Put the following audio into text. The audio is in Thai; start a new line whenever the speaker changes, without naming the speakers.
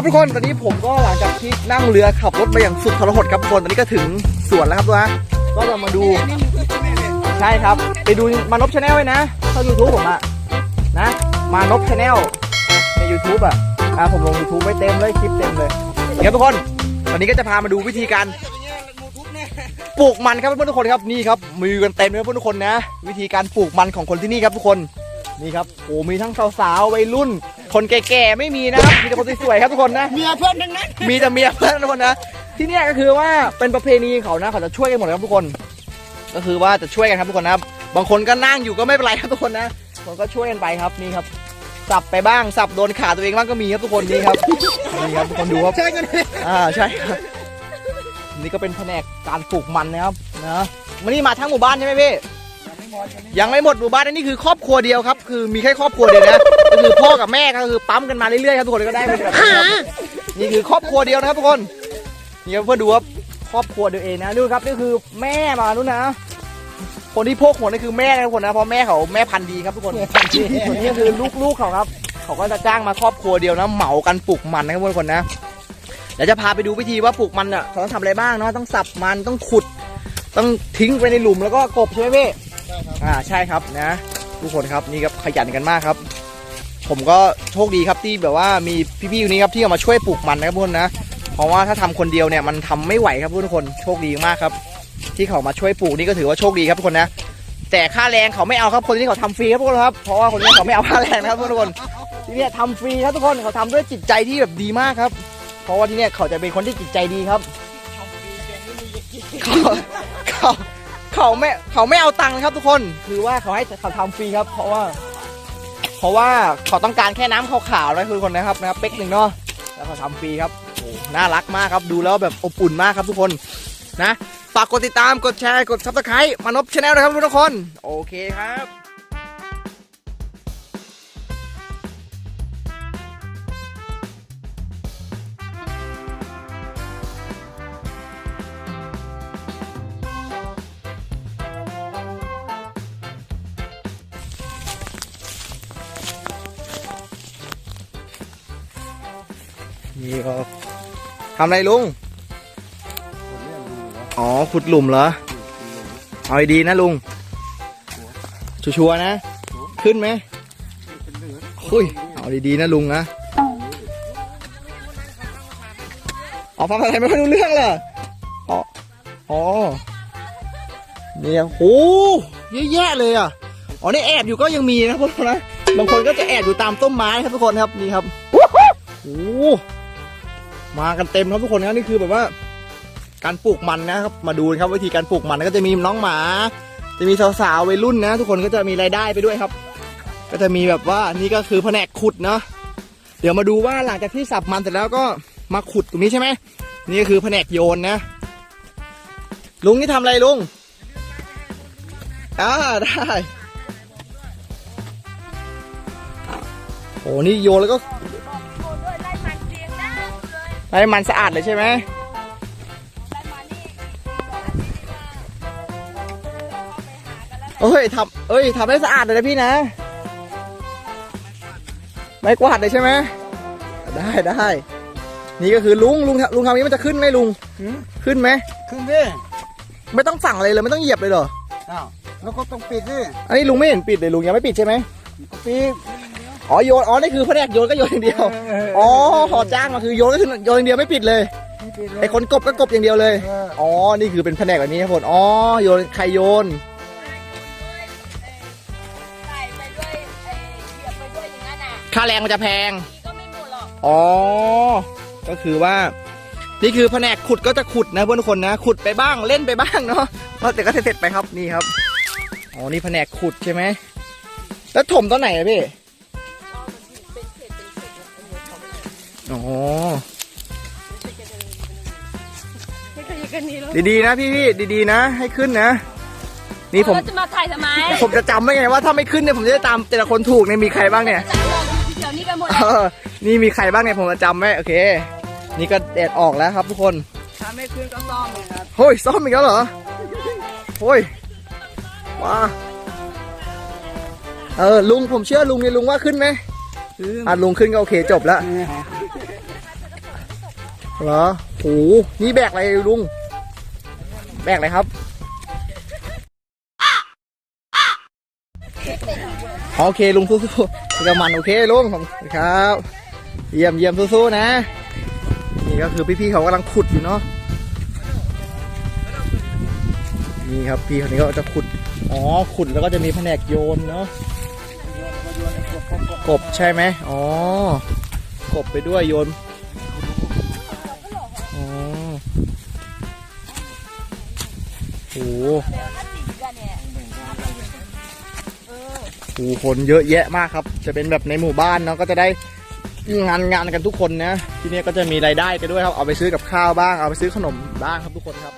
ครับทุกคนตอนนี้ผมก็หลังจากที่นั่งเรือขับรถมาอย่างสุดทรหดครับทุกคนตอนนี้ก็ถึงสวนแล้วครับตัวนะก็เรามาดู ใช่ครับ ไปดูมานพชาแนลไว้นะเข้ายูทูบผมอะนะ มานพชาแนลใน YouTube อะอ่าผมลง YouTube ไว้เต็มเลยคลิปเต็มเลยนี่ครับทุกคนตอนนี้ก็จะพามาดูวิธีการปลูกมันครับเพื่อนทุกคนครับนี่ครับมือกันเต็มเลยเพื่อนทุกคนนะ วิธีการปลูกมันของคนที่นี่ครับทุกคนนี่ครับโอ้มีทั้งสาวๆวัยรุ่น คนแก่ๆไม่มีนะครับมีแต่คนสวยๆครับทุกคนนะ
เมียเพื่อนทั้งนั้น
มีแต่เมียเพื่อนทุกคนนะ ที่เนี่ยก็คือว่าเป็นประเพณีของเขานะเขาจะช่วยกันหมดเลยครับทุกคน ก็คือว่าจะช่วยกันครับทุกคนนะครับบางคนก็นั่งอยู่ก็ไม่เป็นไรครับทุกคนนะบางคนก็ช่วยกันไปครับนี่ครับ สับไปบ้างสับโดนขาตัวเองบ้างก็มีครับทุกคนนี่ครับนี่ครับทุกคนดูครับ
ใช่กัน
อ่าใช่ครับนี่ก็เป็นแผนกการปลูกมันนะครับนะมันนี่มาทั้งหมู่บ้านใช่ไหมพี่ ยังไม่หมดหมู่บ้านอันนี้คือครอบครัวเดียวครับ คือมีแค่ครอบครัวเดียวนะก็คือพ่อกับแม่ก็คือปั๊มกันมาเรื่อยๆครับทุกคนก็ได้เป็นแบบนี้ครับนี่คือครอบครัวเดียวนะครับทุกคนนี่ครับเพื่อนดูครับครอบครัวเดียวเองนะดูครับนี่คือแม่มานู่นนะ คนที่โพกหัวนี่คือแม่นะทุกคนนะเพราะแม่เขาแม่พันธุ์ดีครับทุกคนส่วนนี้ก็คือลูกๆเขาครับ เขาก็จะจ้างมาครอบครัวเดียวนะเหมากันปลูกมันนะครับทุกคนนะเดี๋ยวจะพาไปดูวิธีว่าปลูกมันอะเขาต้องทำอะไรบ้างเนาะต้องสับมันต้องขุด ต้องทิ้งไปในหลุมแล้วก็กบใช่ไหมพี่ อ่าใช่ครับนะทุกคนครับนี่ครับขยันกันมากครับ ผมก็โชคดีครับที่แบบว่ามีพี่ๆคนนี้ครับที่เอามาช่วยปลูกมันนะครับทุกคนนะเพราะว่าถ้าทำคนเดียวเนี่ยมันทำไม่ไหวครับทุกคนโชคดีมากครับ ที่เขามาช่วยปลูกนี่ก็ถือว่าโชคดีครับทุกคนนะแต่ค่าแรงเขาไม่เอาครับคนที่เขาทำฟรีครับทุกคนครับเพราะว่าคนนี้เขาไม่เอาค่าแรงนะครับทุกคนที่เนี่ยทำฟรีครับทุกคนเขาทำด้วยจิตใจที่แบบดีมากครับ เพราะว่าที่เนี่ยเขาจะเป็นคนที่จิตใจดีครับเขาเขา เขาไม่เขาไม่เอาตังค์นะครับทุกคน คือว่าเขาให้เขาทำฟรีครับ เพราะว่า เพราะว่าเขาต้องการแค่น้ำขาวๆนะทุกคนนะครับนะครับเป๊กหนึ่งเนาะแล้วเขาทำฟรีครับโอ้น่ารักมากครับดูแล้วแบบอบอุ่นมากครับทุกคนนะฝากกดติดตามกดแชร์กดซับสไครต์มานพชาแนลนะครับทุกคน โอเคครับ นี่ก็ทำอะไรลุง อ๋อ ขุดหลุมเหรอ เอาดีๆนะลุง ชัวร์ๆนะ ขึ้นไหมคุยเอาดีๆนะลุงนะอ๋อฟังอะไรไม่ค่อยรู้เรื่องเลยอ๋ออ๋อเนี่ยโหเยอะแยะเลยอะ อ๋อนี่แอบอยู่ก็ยังมีนะพวกเรานะ บางคนก็จะแอบอยู่ตามต้นไม้ครับทุกคนครับนี่ครับโอ้โห มากันเต็มครับทุกคนครับนี่คือแบบว่า การปลูกมันนะครับ มาดูนะครับวิธีการปลูกมันก็จะมีน้องหมา จะมีสาวๆวัยรุ่นนะ ทุกคนก็จะมีรายได้ไปด้วยครับ ก็จะมีแบบว่านี่ก็คือแผนกขุดเนาะเดี๋ยวมาดูว่าหลังจากที่สับมันเสร็จแล้วก็มาขุดตรงนี้ใช่ไหมนี่ก็คือแผนกโยนนะ ลุงนี่ทำอะไรลุงอ่าได้โอ้นี่โยนแล้วก็
เลย
ให้มันสะอาดเลยใช่ไหม
ไล่มันนี่
เอ้ยทำเอ้ยทำให้สะอาดเลยนะพี่นะ ไม่กวาดเลยใช่ไหมได้ได้นี่ก็คือลุงลุงทำลุงทำนี้มันจะขึ้นไหมลุงขึ้นไหม
ขึ้นดิ
ไม่ต้องสั่งอะไรเลยไม่ต้องเหยียบเลยเหรอ
อ้าวแล้วก็ต้องปิดดิ
อันนี้ลุงไม่เห็นปิดเลยลุงยังไม่ปิดใช่ไหม
ปิด
อ๋อโยน อ๋อ นี่คือแผนกโยนก็โยนอย่างเดียวอ๋อขอจ้างมาคือโยนก็คือโยนอย่างเดียวไม่ปิดเลย
ไม่ปิดเลย
ไอคนกบก็กบอย่างเดียวเลย
เออ
อ๋อ นี่คือเป็นแผนกแบบนี้ครับผมอ๋อ โยนใครโยน
ใส่ไปด้วยไอ้เหยียบไปด้วยอย่างนั้นอะ
ค่าแรงมันจะแพง
ก็ไม่หมดหรอก
อ๋อ ก็คือว่า นี่คือแผนกขุดก็จะขุดนะเพื่อนทุกคนนะ ขุดไปบ้างเล่นไปบ้างเนาะแล้วแต่ก็เสร็จๆไปครับนี่ครับ อ๋อ นี่แผนกขุดใช่ไหม แล้วถมตอนไหนอะพี่
เลย
อ๋อ
ไม่เคยกันนี้แล้ว
ดีๆนะพี่พี่ดีๆนะ ให้ขึ้นนะ นี่ผม
เราจะมาถ่ายทำไม
ผมจะจำไว้ไงว่าถ้าไม่ขึ้นเนี่ยผมจะได้ตามแต่ละคนถูกเนี่ยมีใครบ้างเนี่ย
จะลงเดี๋ยวนี้กันหมด
เออนี่มีใครบ้างเนี่ยผมจะจำไว้โอเค นี่ก็แดดออกแล้วครับทุกคน
ถ้าไม่ขึ้นก็ซ่อมเลยครับ
เฮ้ยซ่อมอีกแล้วเหรอโอ้ยว้าเออลุงผมเชื่อลุงเนี่ยลุงว่าขึ้นไหม
ขึ้น
อะลุงขึ้นก็โอเคจบแล้ว เหรอโหนี่แบกอะไรลุง แบกอะไรครับโอเคลุงสู้ๆกำมันโอเคลุงขอบคุณครับ เยี่ยมเยี่ยมสู้ๆนะ นี่ก็คือพี่ๆเขากำลังขุดอยู่เนาะนี่ครับพี่คนนี้ก็จะขุด อ๋อ ขุดแล้วก็จะมีแผนกโยนเนาะ กบใช่ไหม อ๋อ กบไปด้วยโยน ผู้คนเยอะแยะมากครับ จะเป็นแบบในหมู่บ้านเนาะก็จะได้งานงานกันทุกคนนะ ที่นี่ก็จะมีรายได้กันด้วยครับ เอาไปซื้อกับข้าวบ้าง เอาไปซื้อขนมบ้างครับทุกคนครับ